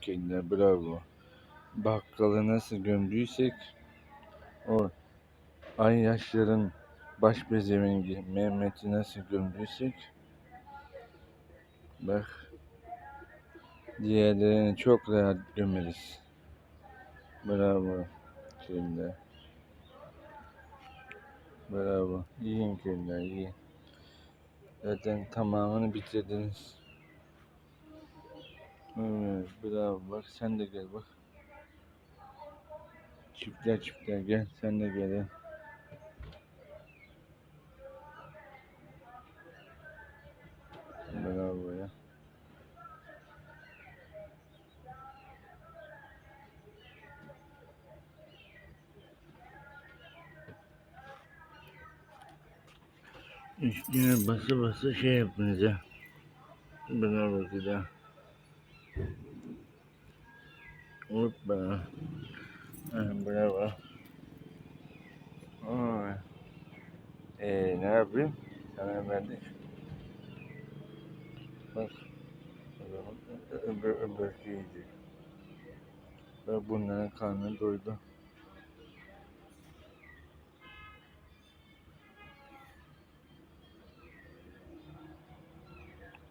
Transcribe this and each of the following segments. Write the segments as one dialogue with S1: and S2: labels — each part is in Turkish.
S1: kediler bravo. Bakkalı nasıl gömdüysek o ay yaşların baş bezevengi Mehmet'i nasıl gömdüysek bak diğerlerini çok rahat gömeriz. Bravo kediler. Bravo. Yiyin kediler yiyin. Zaten tamamını bitirdiniz. Evet, bravo bak sen de gel bak. Çiftler çiftler gel sen de gel. Bravo ya. Üstüne basa basa şey yapınız ya. Bravo bir daha. Hoppa. Ha, bravo. Oy. Ee, ne yapayım? Sana verdik. Bak. Öbür öbür yiyecek. Bak bunların karnı doydu.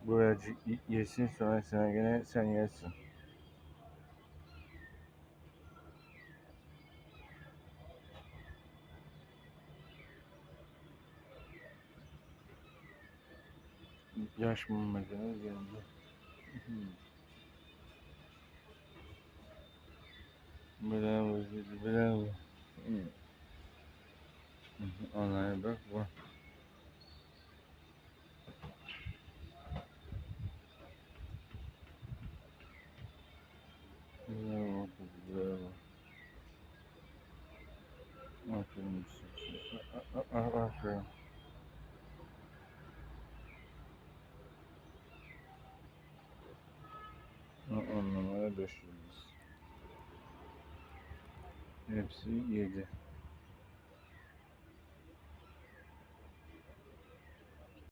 S1: Bu y- yesin sonra sana gene sen yersin. Yaş mumacına geldi. Bravo, Zizi, bravo. Hı. Anaya bak bu. Bravo, kız, bravo. Aferin Aferin. On numara beş yıldız. Hepsi yedi.